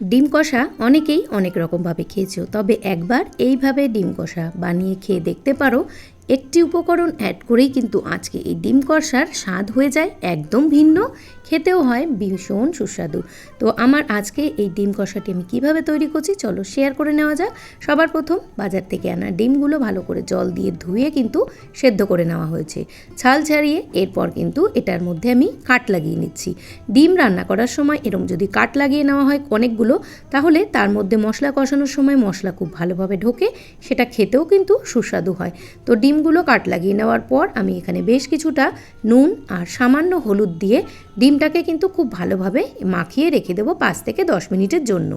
ডিম কষা অনেকেই অনেক রকমভাবে খেয়েছো, তবে একবার এইভাবে ডিম কষা বানিয়ে খেয়ে দেখতে পারো একটি উপকরণ অ্যাড করেই কিন্তু আজকে এই ডিম কষার স্বাদ হয়ে যায় একদম ভিন্ন, খেতেও হয় ভীষণ সুস্বাদু। তো আমার আজকে এই ডিম কষাটি আমি কীভাবে তৈরি করছি চলো শেয়ার করে নেওয়া যাক। সবার প্রথম বাজার থেকে আনা ডিমগুলো ভালো করে জল দিয়ে ধুয়ে কিন্তু সেদ্ধ করে নেওয়া হয়েছে। ছাল ছাড়িয়ে এরপর কিন্তু এটার মধ্যে আমি কাট লাগিয়ে নিচ্ছি। ডিম রান্না করার সময় এরম যদি কাট লাগিয়ে নেওয়া হয় অনেকগুলো, তাহলে তার মধ্যে মশলা কষানোর সময় মশলা খুব ভালোভাবে ঢোকে, সেটা খেতেও কিন্তু সুস্বাদু হয়। তো ডিমগুলো কাট লাগিয়ে নেওয়ার পর আমি এখানে বেশ কিছুটা নুন আর সামান্য হলুদ দিয়ে ডিমটাকে কিন্তু খুব ভালোভাবে মাখিয়ে রেখে দেবো পাঁচ থেকে দশ মিনিটের জন্য।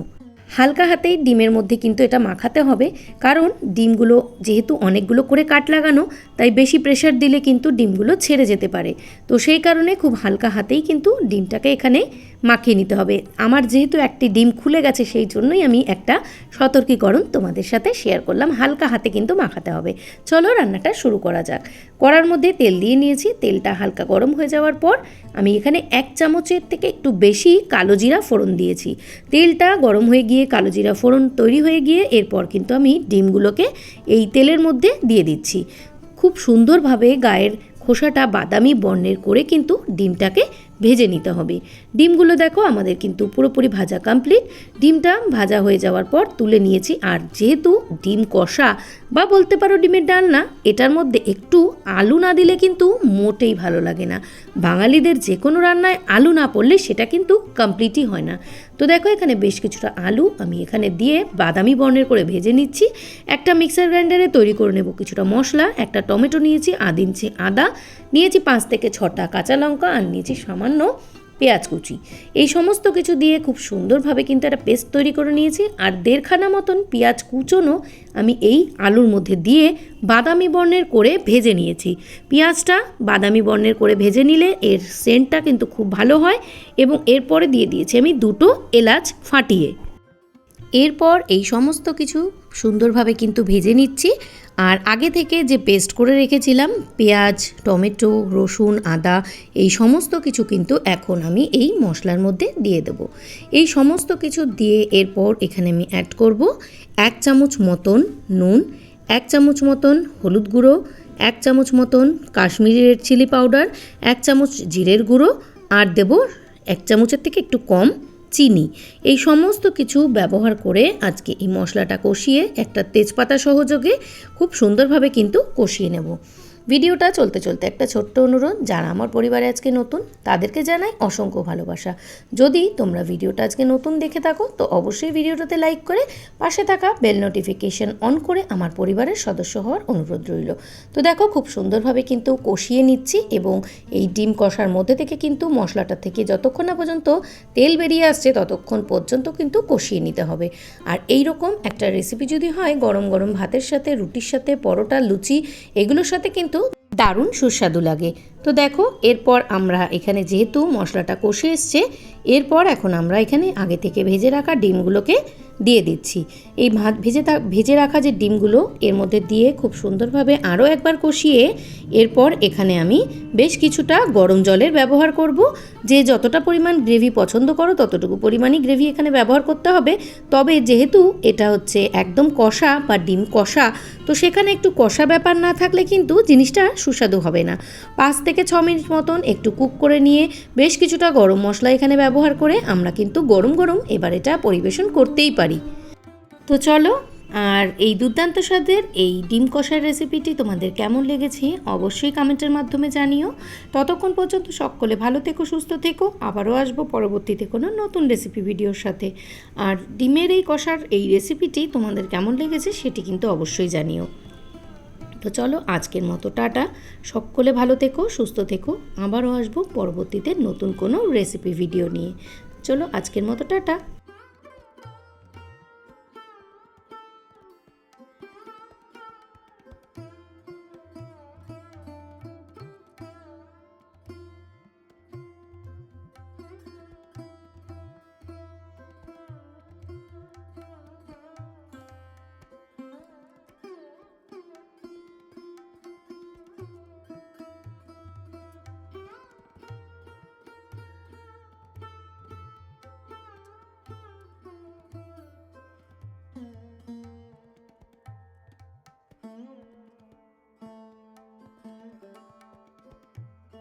হালকা হাতেই ডিমের মধ্যে কিন্তু এটা মাখাতে হবে, কারণ ডিমগুলো যেহেতু অনেকগুলো করে কাট লাগানো, তাই বেশি প্রেশার দিলে কিন্তু ডিমগুলো ছেড়ে যেতে পারে। তো সেই কারণে খুব হালকা হাতেই কিন্তু ডিমটাকে এখানে মাখিয়ে নিতে হবে। আমার যেহেতু একটি ডিম খুলে গেছে, সেই জন্যই আমি একটা সতর্কীকরণ তোমাদের সাথে শেয়ার করলাম। হালকা হাতে কিন্তু মাখাতে হবে। চলো রান্নাটা শুরু করা যাক। কড়ার মধ্যে তেল দিয়ে নিয়েছি। তেলটা হালকা গরম হয়ে যাওয়ার পর আমি এখানে এক চামচের থেকে একটু বেশি কালো জিরা ফোড়ন দিয়েছি। তেলটা গরম হয়ে গিয়ে কালো জিরা ফোড়ন তৈরি হয়ে গিয়ে এরপর কিন্তু আমি ডিমগুলোকে এই তেলের মধ্যে দিয়ে দিচ্ছি। খুব সুন্দরভাবে গায়ের খোসাটা বাদামি বর্ণের করে কিন্তু ডিমটাকে ভেজে নিতে হবে। ডিমগুলো দেখো, আমাদের কিন্তু পুরোপুরি ভাজা কমপ্লিট ডিমটা ভাজা হয়ে যাওয়ার পর তুলে নিয়েছি। আর যেহেতু ডিম কষা বা বলতে পারো ডিমের ডালনা, এটার মধ্যে একটু আলু না দিলে কিন্তু মোটেই ভালো লাগে না। বাঙালিদের যে কোনো রান্নায় আলু না পড়লে সেটা কিন্তু কমপ্লিটই হয় না। তো দেখো, এখানে বেশ কিছুটা আলু আমি এখানে দিয়ে বাদামি বর্ণের করে ভেজে নিচ্ছি। একটা মিক্সার গ্রাইন্ডারে তৈরি করে নেব কিছুটা মশলা, একটা টমেটো নিয়েছি আদিনছি আদা, নিয়েছি পাঁচ থেকে ছটা কাঁচা লঙ্কা, আর নিয়েছি সামান্য পেঁয়াজ কুচি। এই সমস্ত কিছু দিয়ে খুব সুন্দরভাবে কিন্তু একটা পেস্ট তৈরি করে নিয়েছি। আর দেড়খানা মতন পেঁয়াজ কুচোনো আমি এই আলুর মধ্যে দিয়ে বাদামি বর্ণের করে ভেজে নিয়েছি। পেঁয়াজটা বাদামি বর্ণের করে ভেজে নিলে এর সেন্টটা কিন্তু খুব ভালো হয় এবং এরপরে দিয়ে দিয়েছি আমি দুটো এলাচ ফাটিয়ে। এরপর এই সমস্ত কিছু সুন্দরভাবে কিন্তু ভেজে নিচ্ছি। আর আগে থেকে যে পেস্ট করে রেখেছিলাম, পেঁয়াজ, টমেটো, রসুন, আদা, এই সমস্ত কিছু কিন্তু এখন আমি এই মশলার মধ্যে দিয়ে দেবো। এই সমস্ত কিছু দিয়ে এরপর এখানে আমি অ্যাড করব এক চামচ মতন নুন, এক চামচ মতন হলুদ গুঁড়ো, এক চামচ মতন কাশ্মীরি রেড চিলি পাউডার, এক চামচ জিরের গুঁড়ো, আর দেব এক চামচের থেকে একটু কম চিনি। এই সমস্ত কিছু ব্যবহার করে আজকে এই মশলাটা কষিয়ে একটা তেজপাতা সহযোগে খুব সুন্দরভাবে কিন্তু কষিয়ে নেব। ভিডিওটা চলতে চলতে একটা ছোট্ট অনুরোধ, যারা আমার পরিবারে আজকে নতুন, তাদেরকে জানাই অসংখ্য ভালোবাসা। যদি তোমরা ভিডিওটা আজকে নতুন দেখে থাকো, তো অবশ্যই ভিডিওটাতে লাইক করে পাশে থাকা বেল নোটিফিকেশন অন করে আমার পরিবারের সদস্য হওয়ার অনুরোধ রইল। তো দেখো, খুব সুন্দরভাবে কিন্তু কষিয়ে নিচ্ছি এবং এই ডিম কষার মধ্যে থেকে কিন্তু মশলাটা থেকে যতক্ষণ না পর্যন্ত তেল বেরিয়ে আসছে, ততক্ষণ পর্যন্ত কিন্তু কষিয়ে নিতে হবে। আর এই রকম একটা রেসিপি যদি হয়, গরম গরম ভাতের সাথে, রুটির সাথে, পরোটা, লুচি, এগুলোর সাথে কিন্তু দারুণ সুস্বাদু লাগে। তো দেখো, এরপর আমরা এখানে যেহেতু মশলাটা কষে এসছে, এরপর এখন আমরা এখানে আগে থেকে ভেজে রাখা ডিমগুলোকে দিয়ে দিচ্ছি। এই ভাত ভেজে ভেজে রাখা যে ডিমগুলো, এর মধ্যে দিয়ে খুব সুন্দরভাবে আরও একবার কষিয়ে এরপর এখানে আমি বেশ কিছুটা গরম জলের ব্যবহার করব। যে যতটা পরিমাণ গ্রেভি পছন্দ করো, ততটুকু পরিমাণই গ্রেভি এখানে ব্যবহার করতে হবে। তবে যেহেতু এটা হচ্ছে একদম কষা বা ডিম কষা, তো সেখানে একটু কষা ব্যাপার না থাকলে কিন্তু জিনিসটা সুস্বাদু হবে না। পাঁচ থেকে ছ মিনিট মতন একটু কুক করে নিয়ে বেশ কিছুটা গরম মশলা এখানে ব্যবহার করে আমরা কিন্তু গরম গরম এবার এটা পরিবেশন করতেই পারি। তো চলো, আর এই দুর্দান্ত স্বাদের এই ডিম কষার রেসিপিটি তোমাদের কেমন লেগেছে অবশ্যই কমেন্টের মাধ্যমে জানিও। ততক্ষণ পর্যন্ত সকলে ভালো থেকো, সুস্থ থেকো। আবারও আসব পরবর্তীতে কোনো নতুন রেসিপি ভিডিওর সাথে। আর ডিমের এই কষার এই রেসিপিটি তোমাদের কেমন লেগেছে সেটি কিন্তু অবশ্যই জানিও। তো চলো, আজকের মতো টাটা। সকলে ভালো থেকো, সুস্থ থেকো। আবারও আসব পরবর্তীতে নতুন কোনো রেসিপি ভিডিও নিয়ে। চলো, আজকের মতো টাটা।